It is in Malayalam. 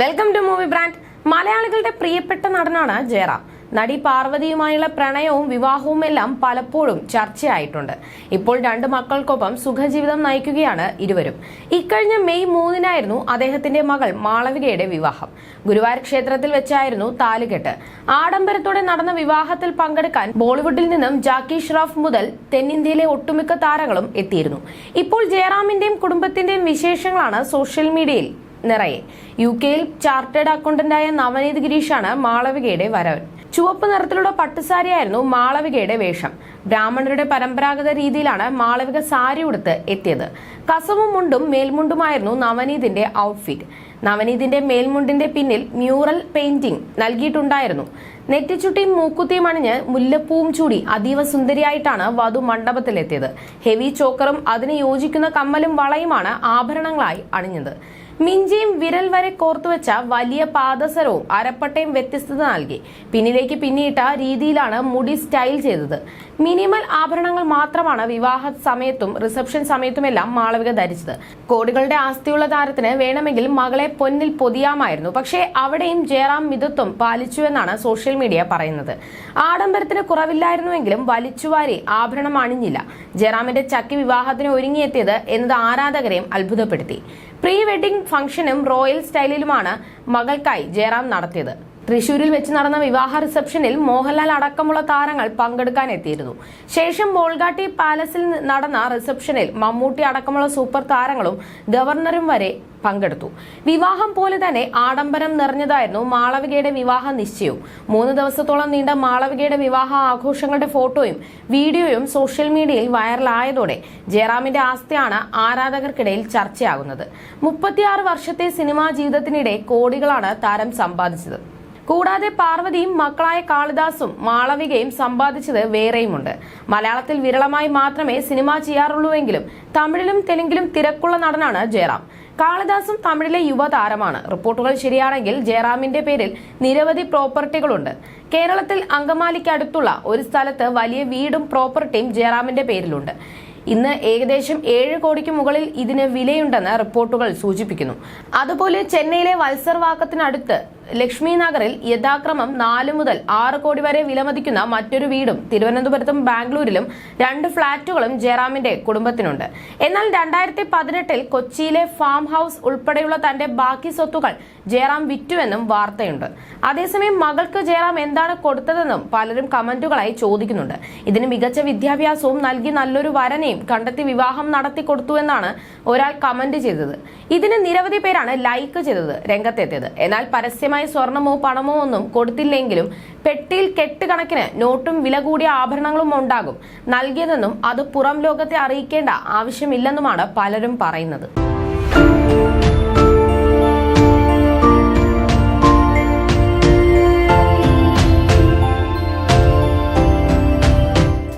വെൽക്കം ടു മൂവി ബ്രാൻഡ് മലയാളികളുടെ പ്രിയപ്പെട്ട നടനാണ് ജയറാം. നടി പാർവതിയുമായുള്ള പ്രണയവും വിവാഹവും എല്ലാം പലപ്പോഴും ചർച്ചയായിട്ടുണ്ട്. ഇപ്പോൾ രണ്ട് മക്കൾക്കൊപ്പം സുഖജീവിതം നയിക്കുകയാണ് ഇരുവരും. ഇക്കഴിഞ്ഞ മെയ് മൂന്നിനായിരുന്നു അദ്ദേഹത്തിന്റെ മകൾ മാളവികയുടെ വിവാഹം. ഗുരുവായൂർ ക്ഷേത്രത്തിൽ വെച്ചായിരുന്നു താലുകെട്ട്. ആഡംബരത്തോടെ നടന്ന വിവാഹത്തിൽ പങ്കെടുക്കാൻ ബോളിവുഡിൽ നിന്നും ജാക്കി ഷ്രോഫ് മുതൽ തെന്നിന്ത്യയിലെ ഒട്ടുമിക്ക താരങ്ങളും എത്തിയിരുന്നു. ഇപ്പോൾ ജയറാമിന്റെയും കുടുംബത്തിന്റെയും വിശേഷങ്ങളാണ് സോഷ്യൽ മീഡിയയിൽ നിറയെ. യു കെയിൽ ചാർട്ടേഡ് അക്കൗണ്ടന്റായ നവനീത് ഗിരീഷാണ് മാളവികയുടെ വരവൻ ചുവപ്പ് നിറത്തിലുള്ള പട്ടുസാരിയായിരുന്നു മാളവികയുടെ വേഷം. ബ്രാഹ്മണരുടെ പരമ്പരാഗത രീതിയിലാണ് മാളവിക സാരി ഉടുത്ത് എത്തിയത്. കസവും മുണ്ടും മേൽമുണ്ടുമായിരുന്നു നവനീതിന്റെ ഔട്ട്ഫിറ്റ് നവനീതിന്റെ മേൽമുണ്ടിന്റെ പിന്നിൽ മ്യൂറൽ പെയിന്റിംഗ് നൽകിയിട്ടുണ്ടായിരുന്നു. നെറ്റിച്ചുട്ടിയും മൂക്കുത്തിയും അണിഞ്ഞ് മുല്ലപ്പൂവും ചൂടി അതീവ സുന്ദരിയായിട്ടാണ് വധു മണ്ഡപത്തിലെത്തിയത്. ഹെവി ചോക്കറും അതിന് യോജിക്കുന്ന കമ്മലും വളയുമാണ് ആഭരണങ്ങളായി അണിഞ്ഞത്. മിഞ്ചിയും വിരൽ വരെ കോർത്തുവെച്ച വലിയ പാദസരവും അരപ്പട്ടയും വ്യത്യസ്തത നൽകി. പിന്നിലേക്ക് പിന്നിയിട്ട രീതിയിലാണ് മുടി സ്റ്റൈൽ ചെയ്തത്. മിനിമൽ ആഭരണങ്ങൾ മാത്രമാണ് വിവാഹ സമയത്തും റിസപ്ഷൻ സമയത്തുമെല്ലാം മാളവിക ധരിച്ചത്. കോടികളുടെ ആസ്തിയുള്ള താരത്തിന് വേണമെങ്കിൽ മകളെ പൊന്നിൽ പൊതിയാമായിരുന്നു. പക്ഷേ അവിടെയും ജയറാം മിതത്വം പാലിച്ചുവെന്നാണ് സോഷ്യൽ മീഡിയ പറയുന്നത്. ആഡംബരത്തിന് കുറവില്ലായിരുന്നുവെങ്കിലും വലിച്ചുവാരി ആഭരണം അണിഞ്ഞില്ല. ജയറാമിന്റെ ചക്കി വിവാഹത്തിന് ഒരുങ്ങിയെത്തിയത് എന്നത് ആരാധകരെയും അത്ഭുതപ്പെടുത്തി. പ്രീ വെഡിംഗ് ഫംഗ്ഷനും റോയൽ സ്റ്റൈലിലുമാണ് മകൾക്കായി ജയറാം നടത്തിയത്. തൃശൂരിൽ വെച്ച് നടന്ന വിവാഹ റിസപ്ഷനിൽ മോഹൻലാൽ അടക്കമുള്ള താരങ്ങൾ പങ്കെടുക്കാൻ എത്തിയിരുന്നു. ശേഷം ബോൾഗാട്ടി പാലസിൽ നടന്ന റിസപ്ഷനിൽ മമ്മൂട്ടി അടക്കമുള്ള സൂപ്പർ താരങ്ങളും ഗവർണറും വരെ പങ്കെടുത്തു. വിവാഹം പോലെ തന്നെ ആഡംബരം നിറഞ്ഞതായിരുന്നു മാളവികയുടെ വിവാഹ നിശ്ചയവും. മൂന്ന് ദിവസത്തോളം നീണ്ട മാളവികയുടെ വിവാഹ ആഘോഷങ്ങളുടെ ഫോട്ടോയും വീഡിയോയും സോഷ്യൽ മീഡിയയിൽ വൈറലായതോടെ ജയറാമിന്റെ ആസ്തിയാണ് ആരാധകർക്കിടയിൽ ചർച്ചയാകുന്നത്. മുപ്പത്തിയാറ് വർഷത്തെ സിനിമാ ജീവിതത്തിനിടെ കോടികളാണ് താരം സമ്പാദിച്ചത്. കൂടാതെ പാർവതിയും മക്കളായ കാളിദാസും മാളവികയും സമ്പാദിച്ചത് വേറെയുമുണ്ട്. മലയാളത്തിൽ വിരളമായി മാത്രമേ സിനിമ ചെയ്യാറുള്ളൂവെങ്കിലും തമിഴിലും തെലുങ്കിലും തിരക്കുള്ള നടനാണ് ജയറാം. കാളിദാസും തമിഴിലെ യുവതാരമാണ്. റിപ്പോർട്ടുകൾ ശരിയാണെങ്കിൽ ജയറാമിന്റെ പേരിൽ നിരവധി പ്രോപ്പർട്ടികളുണ്ട്. കേരളത്തിൽ അങ്കമാലിക്ക് അടുത്തുള്ള ഒരു സ്ഥലത്ത് വലിയ വീടും പ്രോപ്പർട്ടിയും ജയറാമിന്റെ പേരിലുണ്ട്. ഇന്ന് ഏകദേശം ഏഴ് കോടിക്ക് മുകളിൽ ഇതിന് വിലയുണ്ടെന്ന് റിപ്പോർട്ടുകൾ സൂചിപ്പിക്കുന്നു. അതുപോലെ ചെന്നൈയിലെ വത്സർവാക്കത്തിനടുത്ത് ലക്ഷ്മി നഗറിൽ യഥാക്രമം നാല് മുതൽ ആറ് കോടി വരെ വിലമതിക്കുന്ന മറ്റൊരു വീടും തിരുവനന്തപുരത്തും ബാംഗ്ലൂരിലും രണ്ട് ഫ്ളാറ്റുകളും ജയറാമിന്റെ കുടുംബത്തിനുണ്ട്. എന്നാൽ രണ്ടായിരത്തി പതിനെട്ടിൽ കൊച്ചിയിലെ ഫാം ഹൌസ് ഉൾപ്പെടെയുള്ള തന്റെ ബാക്കി സ്വത്തുക്കൾ ജയറാം വിറ്റുവെന്നും വാർത്തയുണ്ട്. അതേസമയം മകൾക്ക് ജയറാം എന്താണ് കൊടുത്തതെന്നും പലരും കമന്റുകളായി ചോദിക്കുന്നുണ്ട്. ഇതിന് മികച്ച വിദ്യാഭ്യാസവും നൽകി നല്ലൊരു വരനെയും കണ്ടെത്തി വിവാഹം നടത്തി കൊടുത്തുവെന്നാണ് ഒരാൾ കമന്റ് ചെയ്തത്. ഇതിന് നിരവധി പേരാണ് ലൈക്ക് ചെയ്തത് രംഗത്തെത്തിയത്. എന്നാൽ പരസ്യമായി സ്വർണമോ പണമോ ഒന്നും കൊടുത്തില്ലെങ്കിലും പെട്ടിയിൽ കെട്ടുകണക്കിന് നോട്ടും വില കൂടിയ ആഭരണങ്ങളും ഉണ്ടാകും. നൽകിയതെന്നും അത് പുറം ലോകത്തെ അറിയിക്കേണ്ട ആവശ്യമില്ലെന്നുമാണ് പലരും പറയുന്നത്.